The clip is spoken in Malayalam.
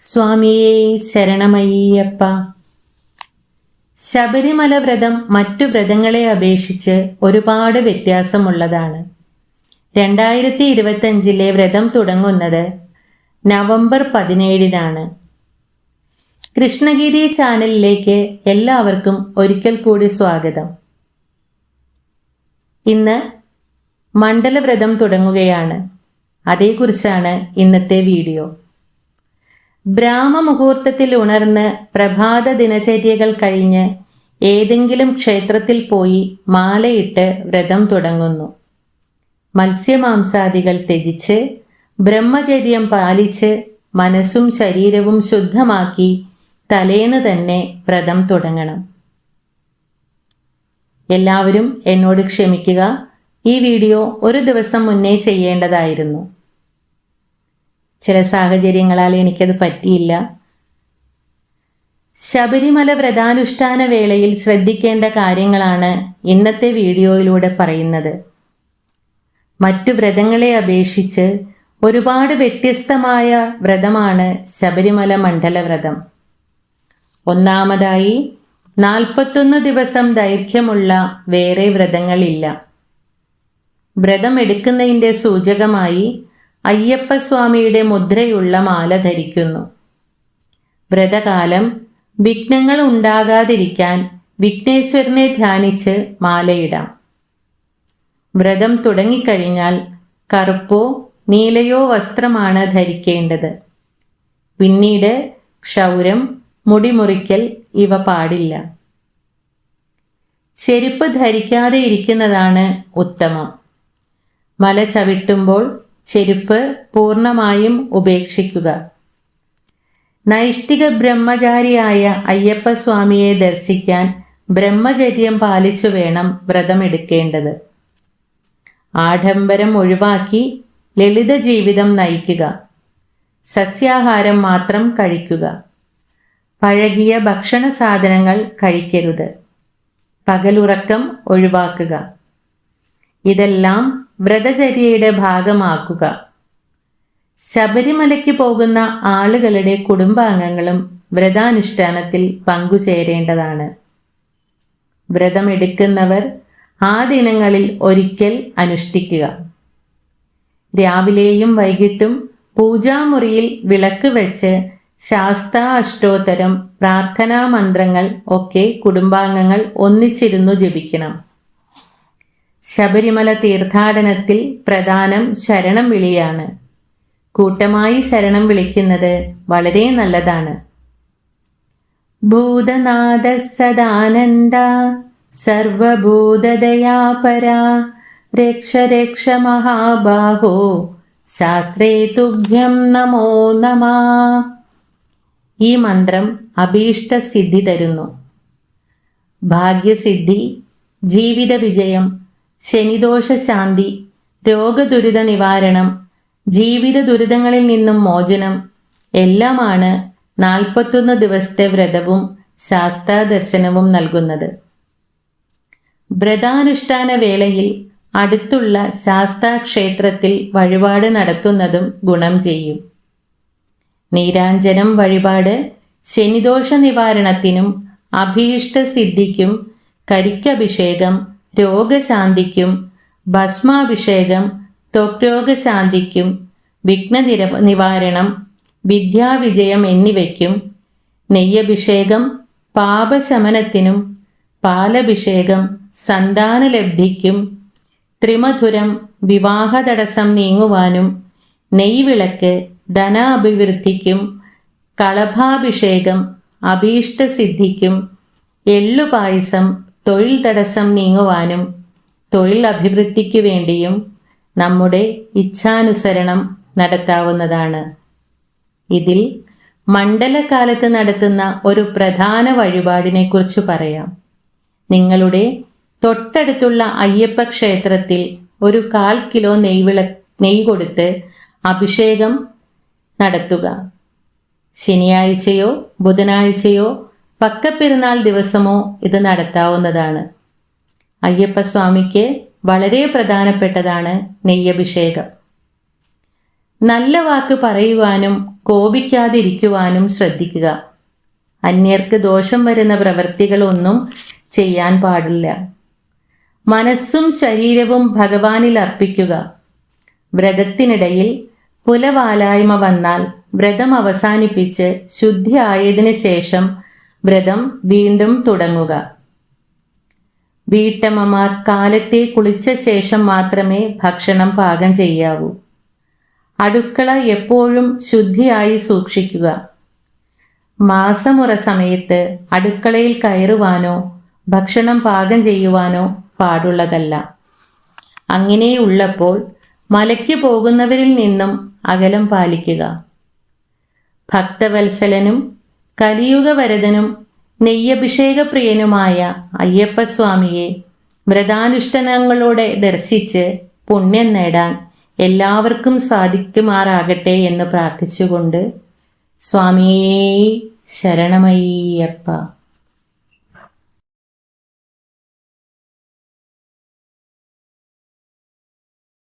സ്വാമിയേ ശരണമയ്യപ്പ. ശബരിമല വ്രതം മറ്റു വ്രതങ്ങളെ അപേക്ഷിച്ച് ഒരുപാട് വ്യത്യാസമുള്ളതാണ്. രണ്ടായിരത്തി ഇരുപത്തഞ്ചിലെ വ്രതം തുടങ്ങുന്നത് നവംബർ പതിനേഴിനാണ്. കൃഷ്ണഗിരി ചാനലിലേക്ക് എല്ലാവർക്കും ഒരിക്കൽ കൂടി സ്വാഗതം. ഇന്ന് മണ്ഡലവ്രതം തുടങ്ങുകയാണ്. അതേക്കുറിച്ചാണ് ഇന്നത്തെ വീഡിയോ. ബ്രാഹ്മമുഹൂർത്തത്തിൽ ഉണർന്ന് പ്രഭാത ദിനചര്യകൾ കഴിഞ്ഞ് ഏതെങ്കിലും ക്ഷേത്രത്തിൽ പോയി മാലയിട്ട് വ്രതം തുടങ്ങുന്നു. മത്സ്യമാംസാദികൾ ത്യജിച്ച് ബ്രഹ്മചര്യം പാലിച്ച് മനസ്സും ശരീരവും ശുദ്ധമാക്കി തലേന്ന് തന്നെ വ്രതം തുടങ്ങണം. എല്ലാവരും എന്നോട് ക്ഷമിക്കുക. ഈ വീഡിയോ ഒരു ദിവസം മുന്നേ ചെയ്യേണ്ടതായിരുന്നു. ചില സാഹചര്യങ്ങളാൽ എനിക്കത് പറ്റിയില്ല. ശബരിമല വ്രതാനുഷ്ഠാന വേളയിൽ ശ്രദ്ധിക്കേണ്ട കാര്യങ്ങളാണ് ഇന്നത്തെ വീഡിയോയിലൂടെ പറയുന്നത്. മറ്റു വ്രതങ്ങളെ അപേക്ഷിച്ച് ഒരുപാട് വ്യത്യസ്തമായ വ്രതമാണ് ശബരിമല മണ്ഡല വ്രതം. ഒന്നാമതായി നാൽപ്പത്തൊന്ന് ദിവസം ദൈർഘ്യമുള്ള വേറെ വ്രതങ്ങളില്ല. വ്രതം എടുക്കുന്നതിന്റെ സൂചകമായി അയ്യപ്പസ്വാമിയുടെ മുദ്രയുള്ള മാല ധരിക്കുന്നു. വ്രതകാലം വിഘ്നങ്ങൾ ഉണ്ടാകാതിരിക്കാൻ വിഘ്നേശ്വരനെ ധ്യാനിച്ച് മാലയിടാം. വ്രതം തുടങ്ങിക്കഴിഞ്ഞാൽ കറുപ്പോ നീലയോ വസ്ത്രമാണ് ധരിക്കേണ്ടത്. പിന്നീട് ക്ഷൗരം മുടിമുറിക്കൽ ഇവ പാടില്ല. ചെരുപ്പ് ധരിക്കാതെ ഇരിക്കുന്നതാണ് ഉത്തമം. മല ചവിട്ടുമ്പോൾ ചെരുപ്പ് പൂർണമായും ഉപേക്ഷിക്കുക. നൈഷ്ഠിക ബ്രഹ്മചാരിയായ അയ്യപ്പസ്വാമിയെ ദർശിക്കാൻ ബ്രഹ്മചര്യം പാലിച്ചു വേണം വ്രതമെടുക്കേണ്ടത്. ആഡംബരം ഒഴിവാക്കി ലളിത ജീവിതം നയിക്കുക. സസ്യാഹാരം മാത്രം കഴിക്കുക. പഴകിയ ഭക്ഷണ സാധനങ്ങൾ കഴിക്കരുത്. പകലുറക്കം ഒഴിവാക്കുക. ഇതെല്ലാം വ്രതചര്യയുടെ ഭാഗമാക്കുക. ശബരിമലയ്ക്ക് പോകുന്ന ആളുകളുടെ കുടുംബാംഗങ്ങളും വ്രതാനുഷ്ഠാനത്തിൽ പങ്കുചേരേണ്ടതാണ്. വ്രതമെടുക്കുന്നവർ ആ ദിനങ്ങളിൽ ഒരിക്കൽ അനുഷ്ഠിക്കുക. രാവിലെയും വൈകിട്ടും പൂജാമുറിയിൽ വിളക്ക് വെച്ച് ശാസ്ത അഷ്ടോത്തരം പ്രാർത്ഥനാ മന്ത്രങ്ങൾ ഒക്കെ കുടുംബാംഗങ്ങൾ ഒന്നിച്ചിരുന്നു ജപിക്കണം. ശബരിമല തീർത്ഥാടനത്തിൽ പ്രധാനം ശരണം വിളിയാണ്. കൂട്ടമായി ശരണം വിളിക്കുന്നത് വളരെ നല്ലതാണ്. ഭൂതനാഥ സദാനന്ദ സർവഭൂതദയാപരാ രക്ഷ രക്ഷ മഹാബാഹോ ശാസ്ത്രേ തുഭ്യം നമോ നമ. ഈ മന്ത്രം അഭീഷ്ട സിദ്ധി തരുന്നു. ഭാഗ്യസിദ്ധി ജീവിത വിജയം ശനിദോഷ ശാന്തി രോഗദുരിത നിവാരണം ജീവിത ദുരിതങ്ങളിൽ നിന്നും മോചനം എല്ലാമാണ് നാൽപ്പത്തൊന്ന് ദിവസത്തെ വ്രതവും ശാസ്താദർശനവും നൽകുന്നത്. വ്രതാനുഷ്ഠാന വേളയിൽ അടുത്തുള്ള ശാസ്താ ക്ഷേത്രത്തിൽ വഴിപാട് നടത്തുന്നതും ഗുണം ചെയ്യും. നീരാഞ്ജനം വഴിപാട് ശനിദോഷ നിവാരണത്തിനും അഭീഷ്ട സിദ്ധിക്കും കരിക്കഭിഷേകം രോഗശാന്തിക്കും ഭസ്മാഭിഷേകം ത്വക്രോഗശാന്തിക്കും വിഘ്നനിര നിവാരണം വിദ്യാവിജയം എന്നിവയ്ക്കും നെയ്യഭിഷേകം പാപശമനത്തിനും പാലഭിഷേകം സന്താനലബ്ധിക്കും ത്രിമധുരം വിവാഹതടസ്സം നീങ്ങുവാനും നെയ്വിളക്ക് ധനാഭിവൃദ്ധിക്കും കളഭാഭിഷേകം അഭീഷ്ടസിദ്ധിക്കും എള്ളുപായസം തൊഴിൽ തടസ്സം നീങ്ങുവാനും തൊഴിൽ അഭിവൃദ്ധിക്ക് വേണ്ടിയും നമ്മുടെ ഇച്ഛാനുസരണം നടത്താവുന്നതാണ്. ഇതിൽ മണ്ഡലകാലത്ത് നടത്തുന്ന ഒരു പ്രധാന വഴിപാടിനെക്കുറിച്ച് പറയാം. നിങ്ങളുടെ തൊട്ടടുത്തുള്ള അയ്യപ്പ ക്ഷേത്രത്തിൽ ഒരു കാൽ കിലോ നെയ്വിള നെയ് കൊടുത്ത് അഭിഷേകം നടത്തുക. ശനിയാഴ്ചയോ ബുധനാഴ്ചയോ പക്കപ്പെരുന്നാൾ ദിവസമോ ഇത് നടത്താവുന്നതാണ്. അയ്യപ്പസ്വാമിക്ക് വളരെ പ്രധാനപ്പെട്ടതാണ് നെയ്യഭിഷേകം. നല്ല വാക്ക് പറയുവാനും കോപിക്കാതിരിക്കുവാനും ശ്രദ്ധിക്കുക. അന്യർക്ക് ദോഷം വരുന്ന പ്രവൃത്തികളൊന്നും ചെയ്യാൻ പാടില്ല. മനസ്സും ശരീരവും ഭഗവാനിൽ അർപ്പിക്കുക. വ്രതത്തിനിടയിൽ പുലവാലായ്മ വന്നാൽ വ്രതം അവസാനിപ്പിച്ച് ശുദ്ധി ആയതിനു ശേഷം വ്രതം വീണ്ടും തുടങ്ങുക. വീട്ടമ്മമാർ കാലത്തെ കുളിച്ച ശേഷം മാത്രമേ ഭക്ഷണം പാകം ചെയ്യാവൂ. അടുക്കള എപ്പോഴും ശുദ്ധിയായി സൂക്ഷിക്കുക. മാസമുറ സമയത്ത് അടുക്കളയിൽ കയറുവാനോ ഭക്ഷണം പാകം ചെയ്യുവാനോ പാടുള്ളതല്ല. അങ്ങനെയുള്ളപ്പോൾ മലയ്ക്ക് പോകുന്നവരിൽ നിന്നും അകലം പാലിക്കുക. ഭക്തവത്സലനും കലിയുഗവരദനും നെയ്യഭിഷേകപ്രിയനുമായ അയ്യപ്പസ്വാമിയെ വ്രതാനുഷ്ഠാനങ്ങളോടെ ദർശിച്ച് പുണ്യം നേടാൻ എല്ലാവർക്കും സാധിക്കുമാറാകട്ടെ എന്ന് പ്രാർത്ഥിച്ചുകൊണ്ട് സ്വാമിയേ ശരണമയ്യപ്പ.